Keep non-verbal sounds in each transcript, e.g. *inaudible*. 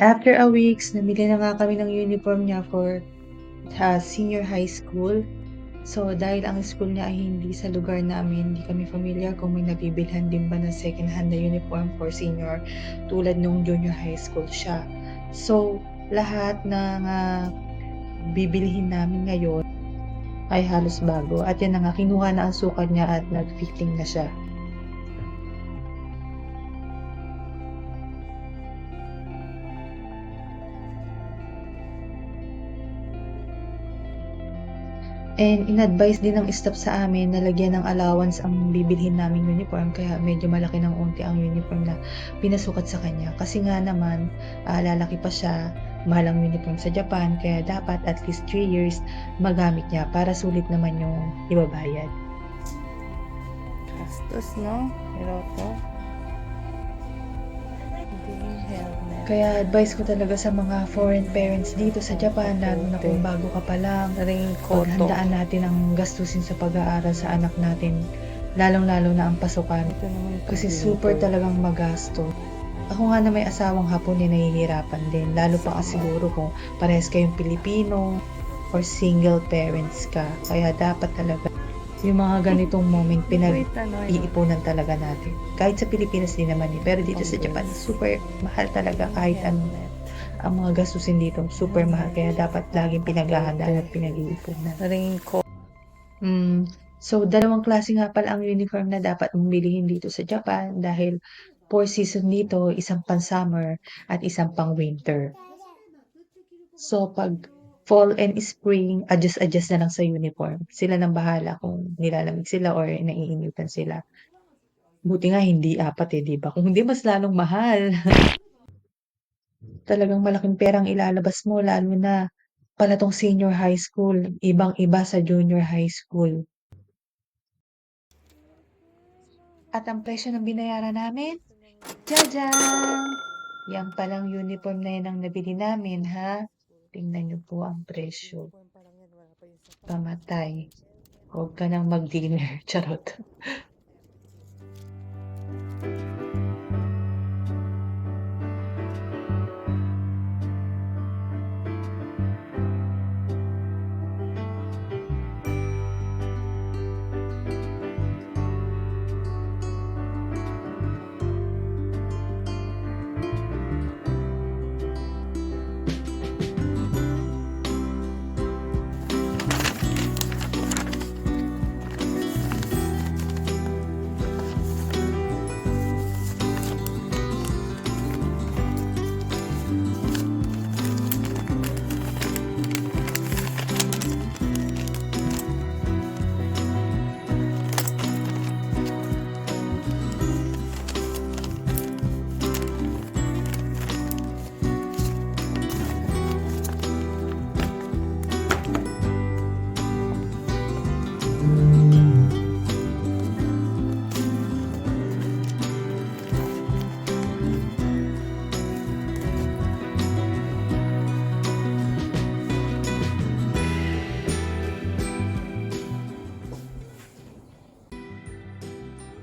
after a weeks, namili na nga kami ng uniform niya for uh, senior high school. So, dahil ang school niya ay hindi sa lugar namin, hindi kami familiar kung may nabibilhan din ba ng second hand na uniform for senior tulad nung junior high school siya. So, lahat ng uh, bibilihin namin ngayon ay halos bago. At yan na nga, kinuha na ang sukat niya at nag-fitting na siya. And in-advise din ng staff sa amin na lagyan ng allowance ang bibilhin naming uniform kaya medyo malaki ng unti ang uniform na pinasukat sa kanya. Kasi nga naman, ah, lalaki pa siya, mahal ang uniform sa Japan kaya dapat at least 3 years magamit niya para sulit naman yung ibabayad. Gastos, no? Hiroto. Green Kaya advice ko talaga sa mga foreign parents dito sa Japan, lalo na kung bago ka pa lang, paghandaan natin ang gastusin sa pag-aaral sa anak natin, lalong-lalo na ang pasukan. Kasi super talagang magasto. Ako nga na may asawang hapon eh nahihirapan din. Lalo pa kasi siguro kung parehas kayong Pilipino or single parents ka. Kaya dapat talaga yung mga ganitong moment pinag-iipunan talaga natin. Kahit sa Pilipinas din naman eh. Pero dito sa Japan, super mahal talaga kahit ano. Ang mga gastusin dito, super mahal. Kaya dapat laging pinaghahandaan at pinag-iipunan. Raincoat. Mm, so, dalawang klase nga pala ang uniform na dapat mong bilhin dito sa Japan dahil four season dito, isang pang summer at isang pang winter. So, pag fall and spring, adjust-adjust na lang sa uniform. Sila nang bahala kung nilalamig sila or naiinitan sila. Buti nga hindi apat eh, di ba? Kung hindi, mas lalong mahal. Talagang malaking perang ilalabas mo, lalo na pala tong senior high school. Ibang-iba sa junior high school. At ang presyo ng binayaran namin, Jajang! Yan palang uniform na yan ang nabili namin, ha? Tingnan niyo po ang presyo. Pamatay. Huwag ka nang mag-dinner. *laughs* Charot.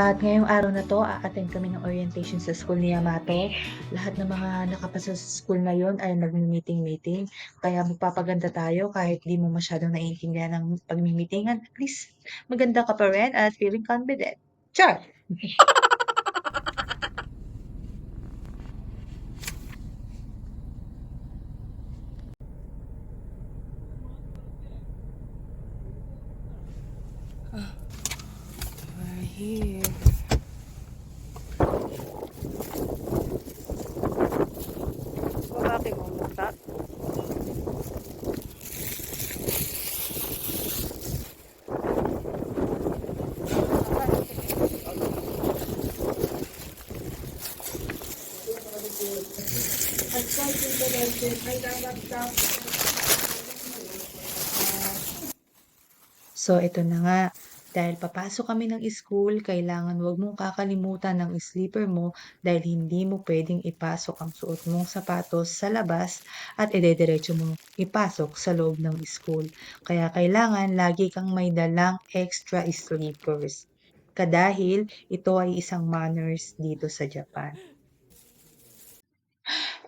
At ngayong araw na to, a-attend kami ng orientation sa school ni Yamato. Lahat ng mga nakapasa sa school na yon ay nag-meeting-meeting. Kaya magpapaganda tayo kahit di mo masyadong naiintindihan ng pagmimitingan. At least, maganda ka pa rin at feeling confident. Char! *laughs* We're here. Bakit mo mukha? So, ito na nga. Dahil papasok kami ng school, kailangan wag mong kakalimutan ng sleeper mo dahil hindi mo pwedeng ipasok ang suot mong sapatos sa labas at idediretso mo ipasok sa loob ng school. Kaya kailangan lagi kang may dalang extra sleepers. Kadahil ito ay isang manners dito sa Japan.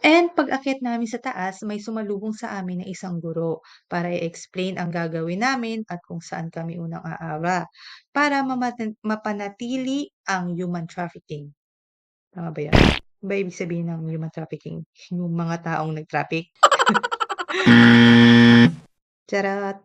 And pag-akyat namin sa taas, may sumalubong sa amin na isang guro para i-explain ang gagawin namin at kung saan kami unang aara para mapanatili ang human trafficking. Tama ba yan? Ba ibig sabihin ng human trafficking? Yung mga taong nag-traffic? *laughs* Charot.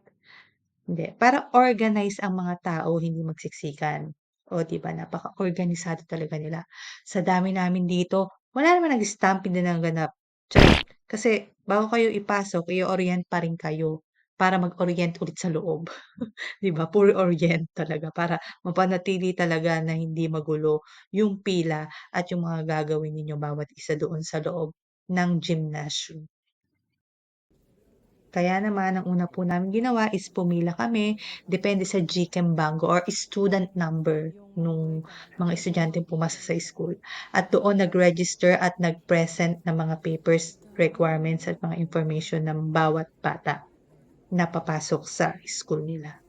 Hindi. Para organize ang mga tao, hindi magsiksikan. O, di ba? Napaka-organisado talaga nila. Sa dami namin dito, wala naman nag-stampede na naganap. Charot. Kasi, bago kayo ipasok, i-orient pa rin kayo para mag-orient ulit sa loob. *laughs* di ba? Puro orient talaga para mapanatili talaga na hindi magulo yung pila at yung mga gagawin ninyo bawat isa doon sa loob ng gymnasium. Kaya naman, ang una po namin ginawa is pumila kami, depende sa GChem Bango or student number nung mga estudyante pumasa sa school. At doon nag-register at nag-present ng mga papers, requirements at mga information ng bawat bata na papasok sa school nila.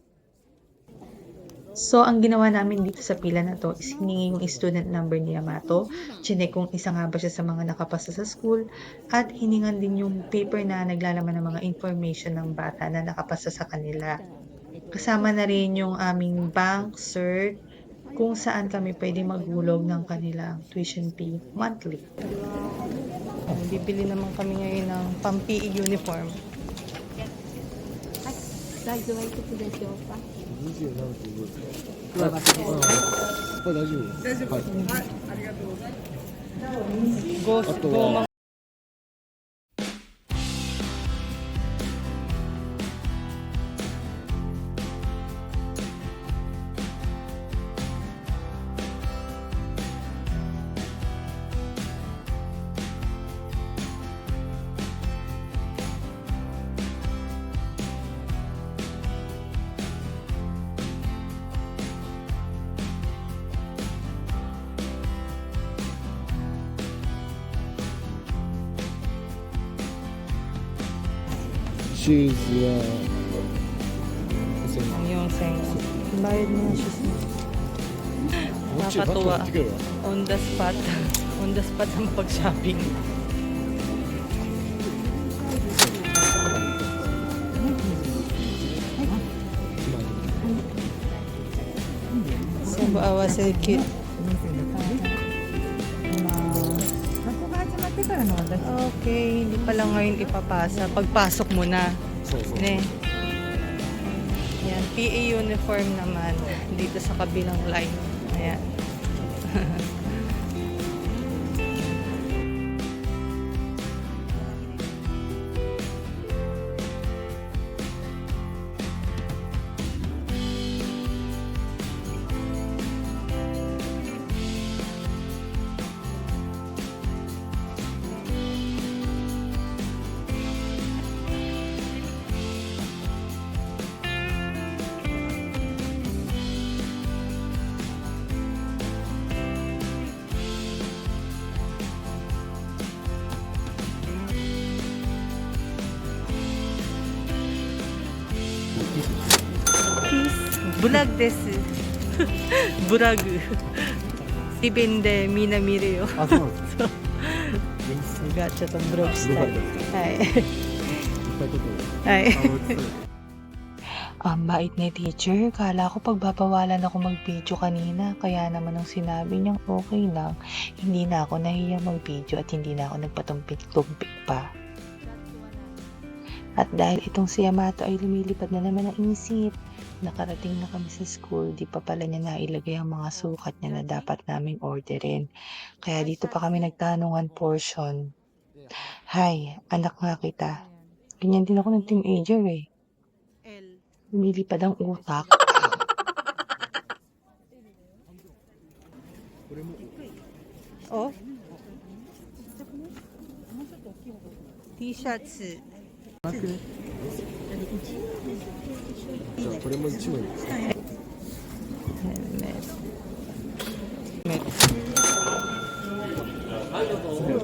So, ang ginawa namin dito sa pila na to is hiningi yung student number ni Yamato, chine kung isa nga ba siya sa mga nakapasa sa school, at hiningan din yung paper na naglalaman ng mga information ng bata na nakapasa sa kanila. Kasama na rin yung aming bank, cert, kung saan kami pwede maghulog ng kanilang tuition fee monthly. Bibili naman kami ngayon ng pampi uniform. Ay, gagawin ko po です。これ大丈夫？大丈夫。はい。ありがとうございます。あとは cheese, yeah. Kasi, Ang yung seng. Bayad mo na siya. Nakakatuwa. On the spot. *laughs* On the spot ang pag-shopping. Saan sa cute? ano ka Okay, hindi pala ngayon ipapasa. Pagpasok mo na. Ne. Yan, PA uniform naman dito sa kabilang line. Ayan. *laughs* Peace. Bulag desu. Bulag. リベンでみんな見るよ。あそうなんですか Got ちょっとブログしよかたい。ったですはい。いっぱい撮ってはい。あ映ってる Ang bait ni teacher, kala ko pagbabawalan ako mag-video kanina, kaya naman ang sinabi niyang okay lang, hindi na ako nahiya mag-video at hindi na ako nagpatumpik-tumpik pa. At dahil itong si Yamato ay lumilipad na naman ang isip, Nakarating na kami sa school, di pa pala niya nailagay ang mga sukat niya na dapat naming orderin. Kaya dito pa kami nagtanungan portion. Hi, anak nga kita. Ganyan din ako ng teenager eh. Lumilipad ang utak. Oh. T-shirts. じゃあこれも一枚ですか Helmet. Helmet.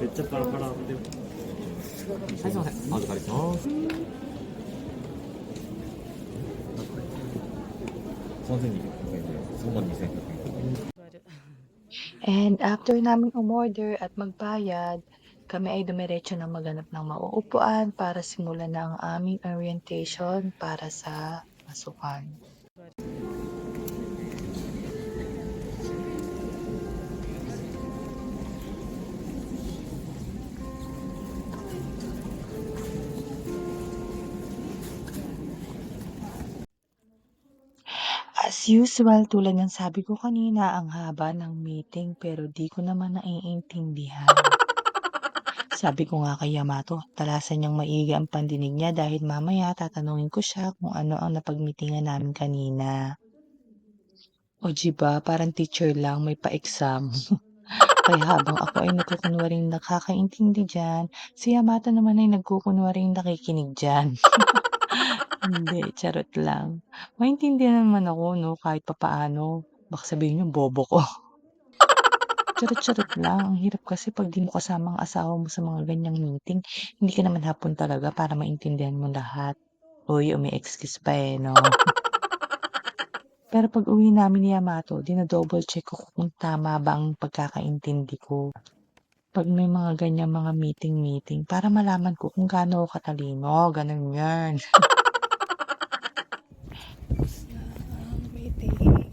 めっちゃパラパラではいすいませんお預かりします三千二百円で三万二千円 And after namin umorder at magbayad, kami ay dumiretso na maganap ng mauupuan para simulan na ang aming orientation para sa pasukan. As usual, tulad ng sabi ko kanina, ang haba ng meeting pero di ko naman naiintindihan. Sabi ko nga kay Yamato, talasan niyang maigi ang pandinig niya dahil mamaya tatanungin ko siya kung ano ang napagmitingan namin kanina. O di ba, parang teacher lang may pa-exam. *laughs* Kaya habang ako ay nagkukunwaring nakakaintindi dyan, si Yamato naman ay nagkukunwaring nakikinig dyan. *laughs* Hindi, charot lang. Maintindihan naman ako, no, kahit papaano. Baka sabihin niyo, bobo ko. *laughs* Charot-charot lang. Ang hirap kasi pag di mo kasama ang asawa mo sa mga ganyang meeting, hindi ka naman hapon talaga para maintindihan mo lahat. Uy, umi-excuse pa eh, no? *laughs* Pero pag uwi namin ni Yamato, dinadouble check ko kung tama ba ang pagkakaintindi ko. Pag may mga ganyan mga meeting-meeting, para malaman ko kung gaano ako katalino. Ganun yan. *laughs* meeting.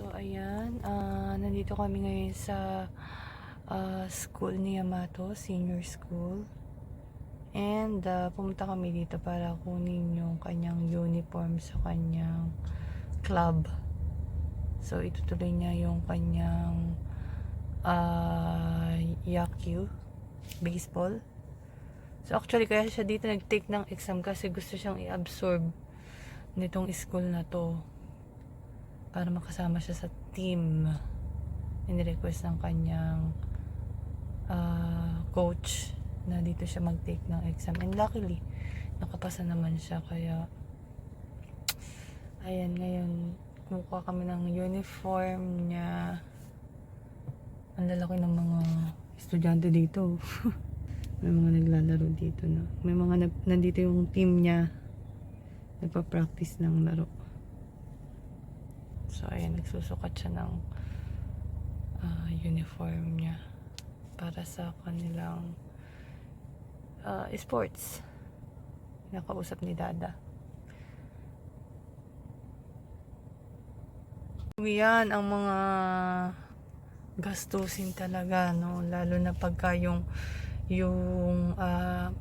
So, ayan. ah, nandito kami ngayon sa ah, school ni Yamato, senior school. And ah, pumunta kami dito para kunin yung kanyang uniform sa kanyang club. So, itutuloy niya yung kanyang uh, Yakyu baseball. So, actually, kaya siya dito nag-take ng exam kasi gusto siyang i-absorb nitong school na to para makasama siya sa team. Ini-request ng kanyang ah, coach na dito siya mag-take ng exam. And luckily, nakapasa naman siya. Kaya, ayan, ngayon, kumukuha kami ng uniform niya. Ang lalaki ng mga estudyante dito. *laughs* May mga naglalaro dito na. May mga nag- nandito yung team niya. Nagpa-practice ng laro. So, ayan, nagsusukat siya ng ah, uniform niya para sa kanilang ah, sports. Nakausap ni Dada. Yan ang mga gastusin talaga, no? Lalo na pagka yung yung ah,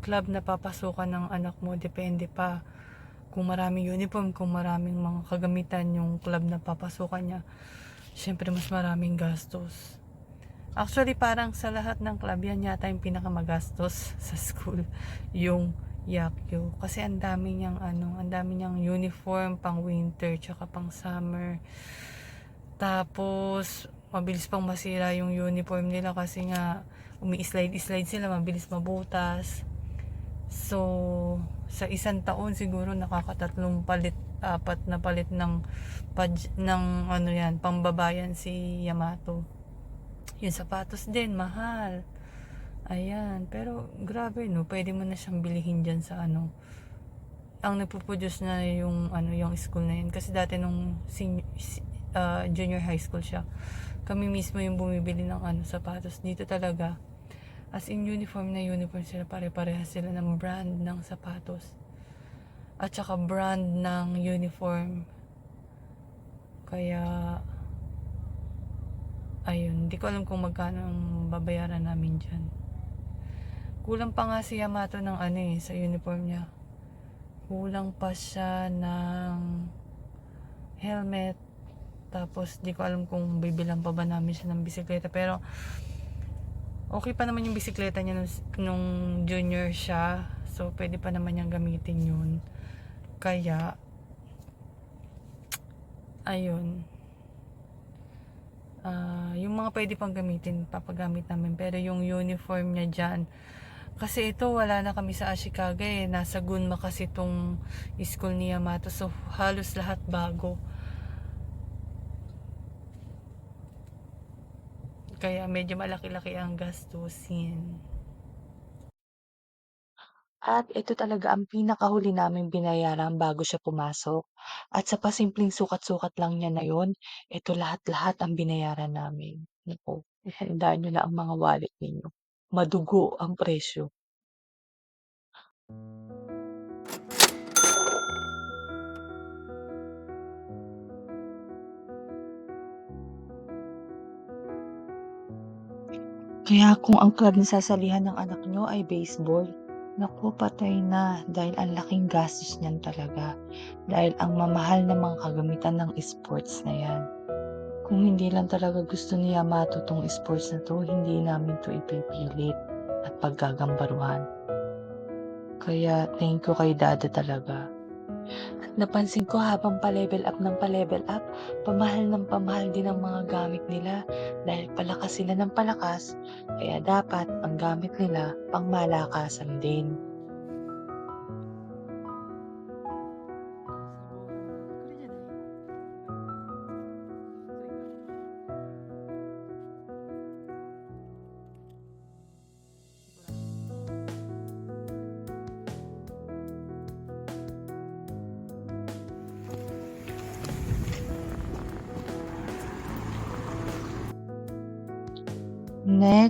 club na papasukan ng anak mo, depende pa kung maraming uniform, kung maraming mga kagamitan yung club na papasukan niya, syempre mas maraming gastos. Actually, parang sa lahat ng club, yan yata yung pinakamagastos *laughs* sa school, yung Yakyo. Kasi ang dami niyang ano, ang dami niyang uniform pang winter tsaka pang summer. Tapos, mabilis pang masira yung uniform nila kasi nga umi-slide-slide sila, mabilis mabutas. So, sa isang taon siguro nakakatatlong palit, apat na palit ng paj, ng ano yan, pambabayan si Yamato. Yung sapatos din, mahal. Ayan, pero grabe no, pwede mo na siyang bilihin dyan sa ano. Ang nagpo-produce na yung ano yung school na yun kasi dati nung senior, uh, junior high school siya. Kami mismo yung bumibili ng ano sapatos dito talaga. As in uniform na uniform sila, pare-parehas sila ng brand ng sapatos. At saka brand ng uniform. Kaya, ayun, hindi ko alam kung magkano ang babayaran namin dyan. Kulang pa nga si Yamato ng ano eh, sa uniform niya. Kulang pa siya ng helmet. Tapos, di ko alam kung bibilang pa ba namin siya ng bisikleta. Pero, okay pa naman yung bisikleta niya nung, nung junior siya. So, pwede pa naman niyang gamitin yun. Kaya, ayun. Uh, yung mga pwede pang gamitin, papagamit namin. Pero yung uniform niya dyan, kasi ito wala na kami sa Ashikaga eh. Nasa Gunma kasi itong school ni Yamato. So halos lahat bago. Kaya medyo malaki-laki ang gastusin. At ito talaga ang pinakahuli naming binayaran bago siya pumasok. At sa pasimpleng sukat-sukat lang niya na yon, ito lahat-lahat ang binayaran namin. Naku, ihandaan nyo na ang mga wallet ninyo. Madugo ang presyo. Kaya kung ang club na sasalihan ng anak nyo ay baseball, naku patay na dahil ang laking gastos niyan talaga. Dahil ang mamahal na mga kagamitan ng sports na yan. Kung hindi lang talaga gusto ni Yamato tong sports na to, hindi namin to ipipilit at paggagambaruhan. Kaya thank you kay Dada talaga. At napansin ko habang pa-level up ng pa-level up, pamahal ng pamahal din ang mga gamit nila dahil palakas sila ng palakas, kaya dapat ang gamit nila pang malakasan din.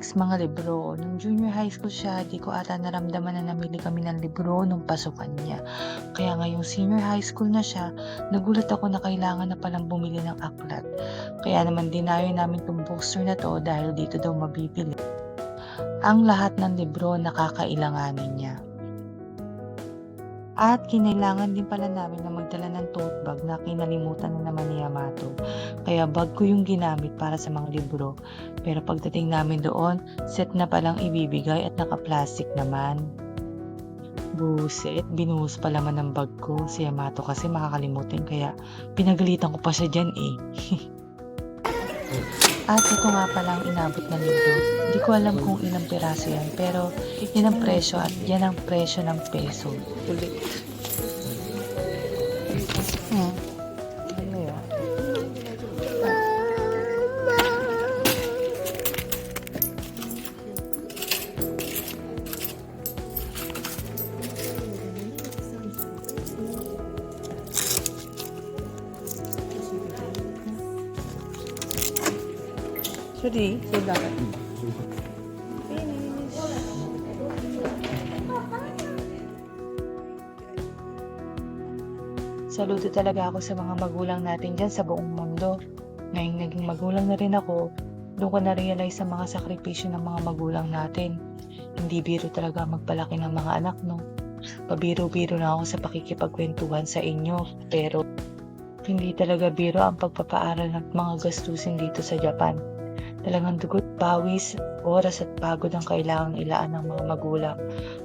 Next, mga libro. Nung junior high school siya, di ko ata naramdaman na namili kami ng libro nung pasukan niya. Kaya ngayong senior high school na siya, nagulat ako na kailangan na palang bumili ng aklat. Kaya naman dinayo namin tong bookstore na to dahil dito daw mabibili. Ang lahat ng libro na kakailanganin niya. At kinailangan din pala namin na magdala ng tote bag na kinalimutan na naman ni Yamato. Kaya bag ko yung ginamit para sa mga libro. Pero pagdating namin doon, set na palang ibibigay at naka-plastic naman. Buset, binuhos pa laman ng bag ko. Si Yamato kasi makakalimutin kaya pinagalitan ko pa siya dyan eh. *laughs* At ito nga palang inabot na libro. Hindi ko alam kung ilang piraso yan, pero yan ang presyo at yan ang presyo ng peso. Ulit. Saludo talaga ako sa mga magulang natin dyan sa buong mundo. Ngayong naging magulang na rin ako, doon ko na-realize sa mga sakripisyo ng mga magulang natin. Hindi biro talaga magpalaki ng mga anak, no? Pabiro-biro na ako sa pakikipagkwentuhan sa inyo, pero hindi talaga biro ang pagpapaaral ng mga gastusin dito sa Japan. Talagang dugot, pawis, oras at pagod ang kailangang ilaan ng mga magulang.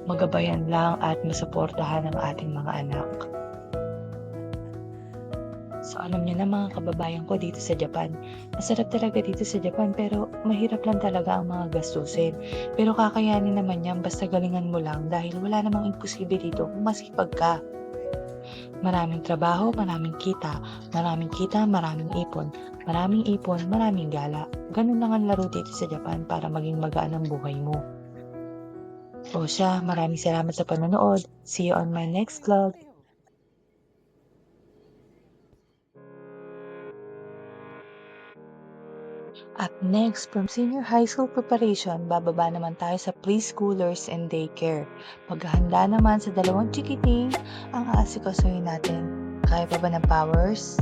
Magabayan lang at masuportahan ang ating mga anak. So alam niyo na mga kababayan ko dito sa Japan, masarap talaga dito sa Japan pero mahirap lang talaga ang mga gastusin. Pero kakayanin naman yan basta galingan mo lang dahil wala namang imposible dito kung masipag ka. Maraming trabaho, maraming kita, maraming kita, maraming ipon, maraming ipon, maraming gala. Ganun lang ang laro dito sa Japan para maging magaan ang buhay mo. O siya, maraming salamat sa panonood. See you on my next vlog. Up next, from senior high school preparation, bababa naman tayo sa preschoolers and daycare. Maghahanda naman sa dalawang chikiting ang aasikasuhin natin. Kaya pa ba ng powers?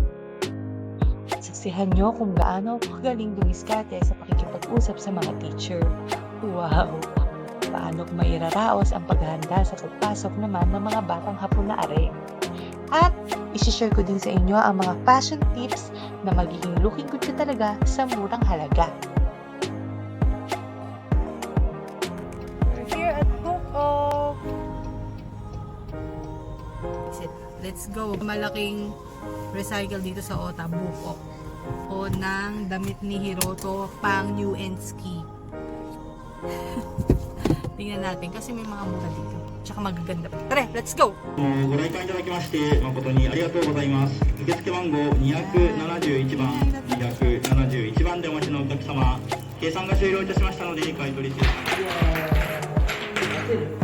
Saksihan nyo kung gaano kagaling dumiskate sa pakikipag-usap sa mga teacher. Wow! Paano ko mairaraos ang paghahanda sa pagpasok naman ng mga batang hapon na are. At isishare ko din sa inyo ang mga fashion tips na magiging looking good ka talaga sa murang halaga. We're here at Book Off. Let's go. Malaking recycle dito sa Ota, Book Off. O ng damit ni Hiroto pang new and ski. Tingnan natin kasi may mga mura dito. tsaka magaganda. Tara, let's go! 来館いただきまして誠にありがとうございます。受付番号271番、271番でお待ちのお客様、計算が終了いたしましたので、買取終了。